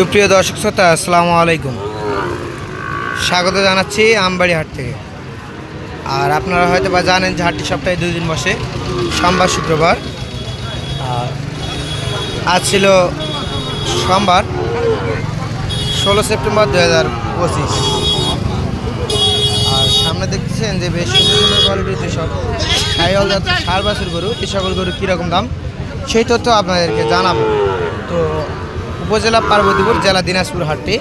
সুপ্রিয় দর্শক শ্রোতা, আসসালামু আলাইকুম। স্বাগত জানাচ্ছি আমবাড়ি হাট থেকে। আর আপনারা হয়তো বা জানেন যে হাটটি সপ্তাহে দুই দিন বসে, সোমবার, শুক্রবার। আর আজ ছিল সোমবার, ষোলো সেপ্টেম্বর দু হাজার পঁচিশ। আর সামনে দেখতেছেন যে বেশ সুন্দর সুন্দর কোয়ালিটির যেসব সাইল সার বাছুর গরু, এই সকল গরু কীরকম দাম, সেই তথ্য আপনাদেরকে জানাব। তো উপজেলা পার্বতীপুর, জেলা দিনাজপুর হাটটি।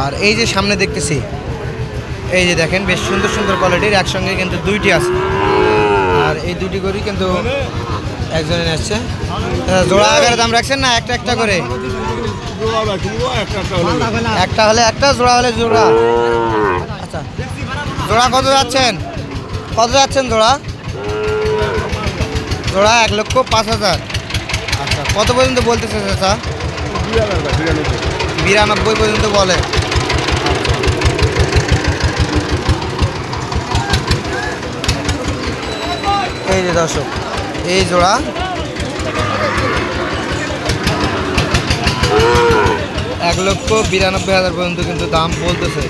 আর এই যে সামনে দেখতেছি, এই যে দেখেন, বেশ সুন্দর সুন্দর কোয়ালিটির একসঙ্গে কিন্তু দুইটি আছে। আর এই দুটি গরুই কিন্তু একজনে নিচ্ছে জোড়া আকারে দাম রাখছেন না, একটা একটা করে? একটা হলে একটা, জোড়া হলে জোড়া। আচ্ছা জোড়া কত যাচ্ছেন? কত যাচ্ছেন জোড়া? জোড়া এক লক্ষ পাঁচ হাজার। আচ্ছা কত পর্যন্ত বলতেছে চাচা? বিরানব্বই পর্যন্ত বলে। এই যে দর্শক, এই জোড়া। এক লক্ষ বিরানব্বই হাজার পর্যন্ত কিন্তু দাম বলতেছে।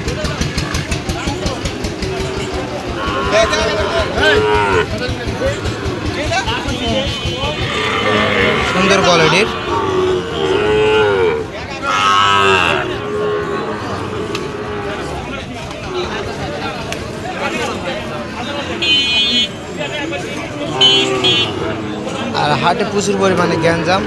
সুন্দর কোয়ালিটির আর হাটে প্রচুর পরিমাণে গ্যাঞ্জাম।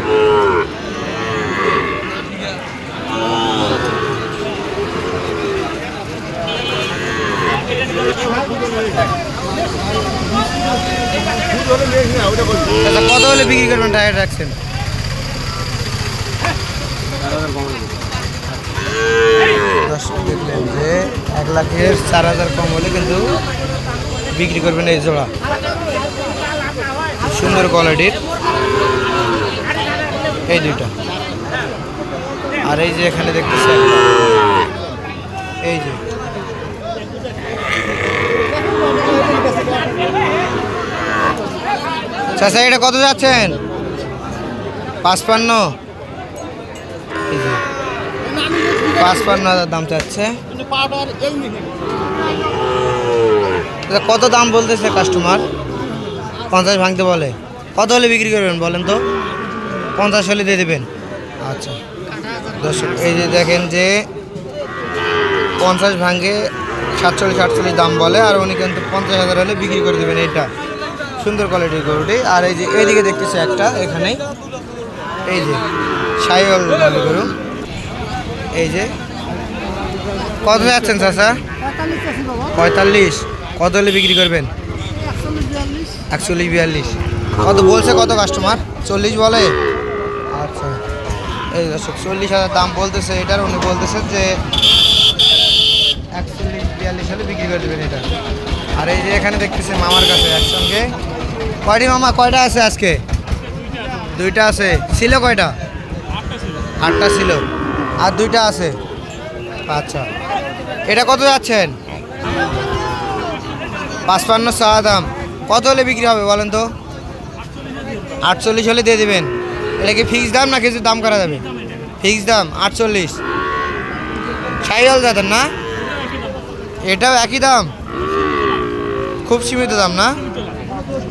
আচ্ছা কত হলে বিক্রি করবেন টায়ার রাখছেন? দেখলেন যে, এক লাখের চার হাজার কম হলে কিন্তু বিক্রি করবেন এই জোড়া। সুন্দর কোয়ালিটির। এই দুইটা। আর এই যে এখানে দেখতেছি এই যে। চাচা, এটা কত যাচ্ছেন? পাঁচপান্ন। পাঁচপান্ন হাজার দাম চাচ্ছে। কত দাম বলতেছে কাস্টমার পঞ্চাশ ভাঙতে বলে। কত হলে বিক্রি করবেন বলেন তো? পঞ্চাশ হলে দিয়ে দেবেন। আচ্ছা। দর্শক এই যে দেখেন যে পঞ্চাশ ভাঙে সাতচল্লিশ আটচল্লিশ দাম বলে আর উনি কিন্তু পঞ্চাশ হাজার হলে বিক্রি করে দেবেন এটা সুন্দর কোয়ালিটির গরুটি। আর এই যে এইদিকে দেখতেছি একটা এখানে এই যে সাইল গরু। এই যে কত যাচ্ছেন চাচা? পঁয়তাল্লিশ। কত হলে বিক্রি করবেন? একচল্লিশ বিয়াল্লিশ। কত বলছে কত কাস্টমার চল্লিশ বলে? আচ্ছা। এই চল্লিশ হাজার দাম বলতেছে এটার, উনি বলতেছে যে একচল্লিশ বিয়াল্লিশ হলে বিক্রি করে দেবেন এটা। আর এই যে এখানে দেখতেছে মামার কাছে একসঙ্গে। কয়টি মামা? কয়টা আছে আজকে? দুইটা আছে। ছিল কয়টা? আটটা ছিল। আর দুইটা আছে? আচ্ছা। এটা কত যাচ্ছেন? পাঁচপান্ন চা দাম। কত হলে বিক্রি হবে বলেন তো? আটচল্লিশ হলে দিয়ে দেবেন। এটা কি ফিক্স দাম না কিছু দাম করা যাবে? ফিক্স দাম, আটচল্লিশ। সাইকেল যাতেন না? এটাও একই দাম। খুব সীমিত দাম না?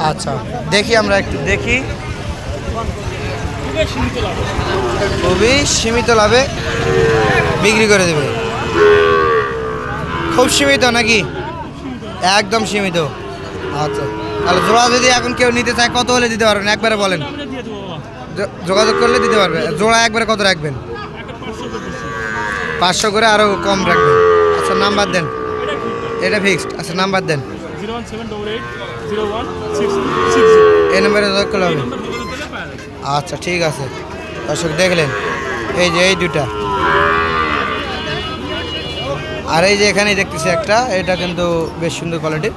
আচ্ছা দেখি আমরা একটু, দেখি। খুবই সীমিত লাভে বিক্রি করে দেবে। খুব সীমিত নাকি? একদম সীমিত। আচ্ছা। তাহলে জোড়া যদি এখন কেউ নিতে চায়, কত হলে দিতে পারবেন? একবারে বলেন। যোগাযোগ করলে দিতে পারবে। জোড়া একবারে কত রাখবেন? পাঁচশো করে আরও কম রাখবেন। আচ্ছা নাম্বার দেন। এটা ফিক্সড আচ্ছা নাম্বার দেন। এই নম্বরে যোগাযোগ করলে হবে। আচ্ছা ঠিক আছে। দর্শক, দেখলেন? এই যে, এই দুটা আর এই যে এখানে দেখতেছি একটা, এটা কিন্তু বেশ সুন্দর কোয়ালিটির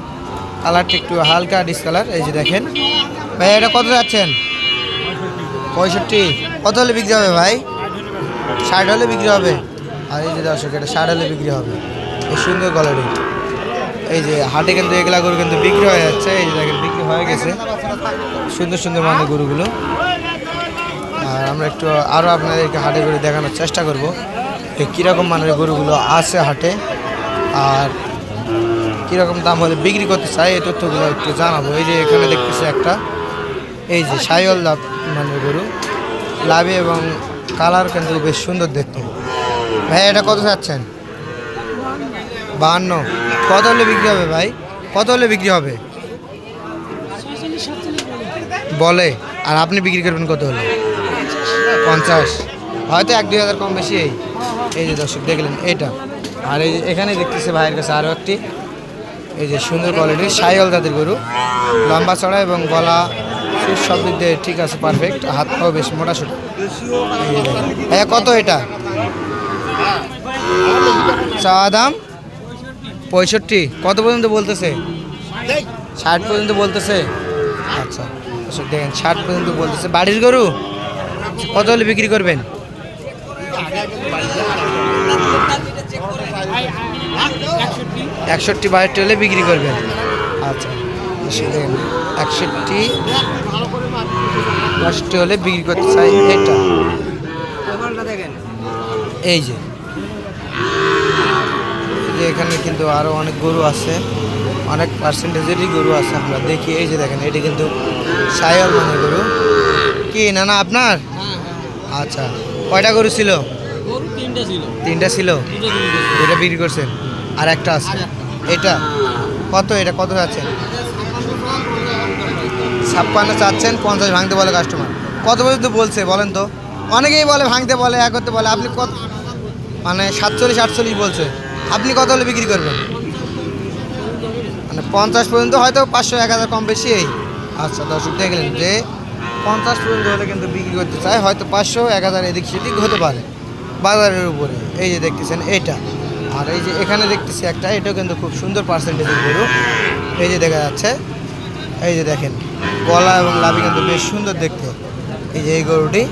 কালারটা একটু হালকা ডিসকালার এই যে দেখেন। ভাই, এটা কত যাচ্ছেন? পঁয়ষট্টি। কত হলে বিক্রি হবে ভাই? ষাট হলে বিক্রি হবে? আর এই যে দর্শক, এটা ষাট হলে বিক্রি হবে। এই সুন্দর কোয়ালিটি এই যে হাটে কিন্তু এগুলা গরু কিন্তু বিক্রি হয়ে যাচ্ছে। এই যে দেখেন, বিক্রি হয়ে গেছে। সুন্দর সুন্দর মানে গরুগুলো। আর আমরা একটু আরও আপনাদেরকে হাটে করে দেখানোর চেষ্টা করব এই কীরকম মানের গরুগুলো আছে হাটে। আর কীরকম দাম হলে বিক্রি করতে চাই, এই তথ্যগুলো একটু জানাব। এই যে এখানে দেখতেছি একটা, এই যে সাইল দাঁত মানে গরু, লাভে এবং কালার কিন্তু বেশ সুন্দর দেখতে। ভাই, এটা কত চাচ্ছেন? বাহান্ন। কত হলে বিক্রি হবে ভাই? কত হলে বিক্রি হবে? বলে। আর আপনি বিক্রি করবেন কত হলে? পঞ্চাশ। হয়তো এক দুই হাজার কম বেশি এই। এই যে দর্শক দেখলেন, এটা। আর এই এখানে দেখতেছে ভাইয়ের কাছে আরও একটি। এই যে সুন্দর কোয়ালিটির সাইল জাতের গরু। লম্বা চড়া এবং গলা সব দিক দিয়ে ঠিক আছে পারফেক্ট হাত পাও বেশ মোটা সুট। হ্যাঁ কত এটা? চা দাম? পঁয়ষট্টি। কত পর্যন্ত বলতেছে? ষাট পর্যন্ত বলতেছে? আচ্ছা দেখেন, ষাট পর্যন্ত বলতেছে। বাড়ির গরু? কত হলে বিক্রি করবেন? একষট্টি বাষট্টি হলে বিক্রি করবেন। আচ্ছা একষট্টি বাষট্টি হলে বিক্রি করতে চাই এটা। এই যে। এখানে কিন্তু আরও অনেক গরু আছে অনেক পার্সেন্টেজেরই গরু আছে আমরা দেখি। এই যে দেখেন এটি কিন্তু সায়ল মানে গরু। কি না না আপনার? আচ্ছা কয়টা গরু ছিল? তিনটে ছিল। তিনটা ছিল? দুটা বিক্রি করছেন। আর একটা আছে। এটা? কত এটা? কত যাচ্ছেন ছাপ্পান্ন চাচ্ছেন, পঞ্চাশ ভাঙতে বলে কাস্টমার কত পর্যন্ত বলছে বলেন তো? অনেকেই বলে, ভাঙতে বলে, এক করতে বলে। আপনি কত মানে সাতচল্লিশ, আটচল্লিশ বলছে। আপনি কত হলে বিক্রি করবেন? মানে পঞ্চাশ পর্যন্ত হয়তো পাঁচশো, এক হাজার কম বেশি এই। আচ্ছা দর্শক দেখলেন যে পঞ্চাশ পর্যন্ত হলে কিন্তু বিক্রি করতে চায়। হয়তো পাঁচশো, এক হাজার এদিক সেদিক হতে পারে। বাজারের উপরে। এই যে দেখতেছেন এইটা আর এই যে এখানে দেখতেছি একটা, এটাও কিন্তু খুব সুন্দর পার্সেন্টেজের গরু। এই যে দেখা যাচ্ছে, এই যে দেখেন, গলা এবং লাভি কিন্তু বেশ সুন্দর দেখতে। এই যে এই গরুটি,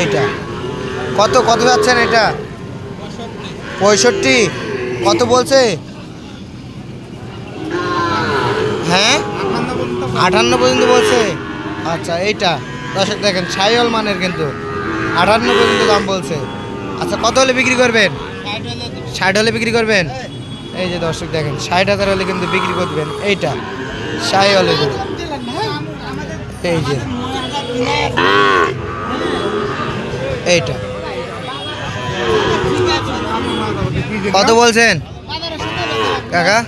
এইটা। কত কত যাচ্ছেন এটা? পঁয়ষট্টি। কত বলছে? হ্যাঁ? আটান্ন পর্যন্ত বলছে। আচ্ছা এইটা। দর্শক দেখেন সাইল মানের কিন্তু আটান্ন পর্যন্ত দাম বলছে। আচ্ছা কত হলে বিক্রি করবেন? ষাট হলে বিক্রি করবেন? এই যে দর্শক দেখেন ষাট হাজার হলে কিন্তু বিক্রি করবেন। এইটা সাই হলে এই যে এইটা। কত বলছেন? কাকা?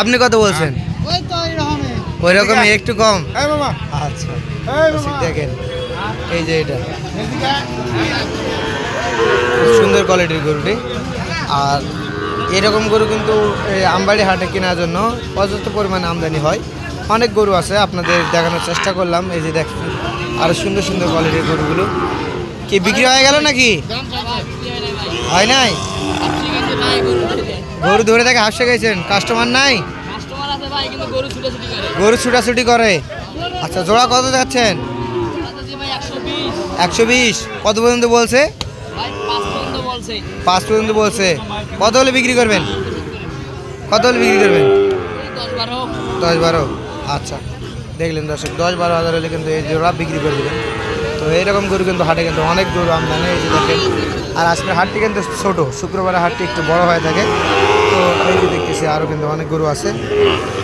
আপনি কত বলছেন? ওই রকমই একটু কম। আচ্ছা। দেখেন এই যে এটা। খুব সুন্দর কোয়ালিটির গরুটি। আর এরকম গরু কিন্তু এই আমবাড়ি হাটে কেনার জন্য পর্যাপ্ত পরিমাণে আমদানি হয়। অনেক গরু আছে আপনাদের দেখানোর চেষ্টা করলাম। এই যে দেখেন আরও সুন্দর সুন্দর কোয়ালিটির গরুগুলো। কি বিক্রি হয়ে গেল নাকি? হয় নাই? গরু ধরে দেখে হাসে গেছেন। কাস্টমার নাই? গরু ছুটাছুটি করে। আচ্ছা জোড়া কত যাচ্ছেন একশো বিশ। কত পর্যন্ত বলছে? পাঁচ পর্যন্ত বলছে। কত হলে বিক্রি করবেন? কত হলে বিক্রি করবেন? দশ বারো। দশ বারো। আচ্ছা দেখলেন দর্শক দশ বারো হাজার হলে কিন্তু এই জোড়া বিক্রি করে দেবেন। তো এইরকম গরু কিন্তু হাটে কিন্তু অনেক গরু আমদানি এই যে দেখেন। আর আজকের হাটটি কিন্তু ছোটো শুক্রবারের হাটটি একটু বড় হয়ে থাকে। তো এই যে দেখতেছি আরও কিন্তু অনেক গরু আছে।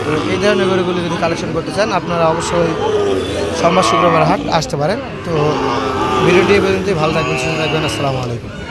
তো এই ধরনের গরুগুলো যদি কালেকশন করতে চান আপনারা অবশ্যই সোমবার শুক্রবার হাট আসতে পারেন। তো ভিডিওটি এ পর্যন্তই। ভালো থাকবেন সুস্থ থাকবেন। আসসালামু আলাইকুম।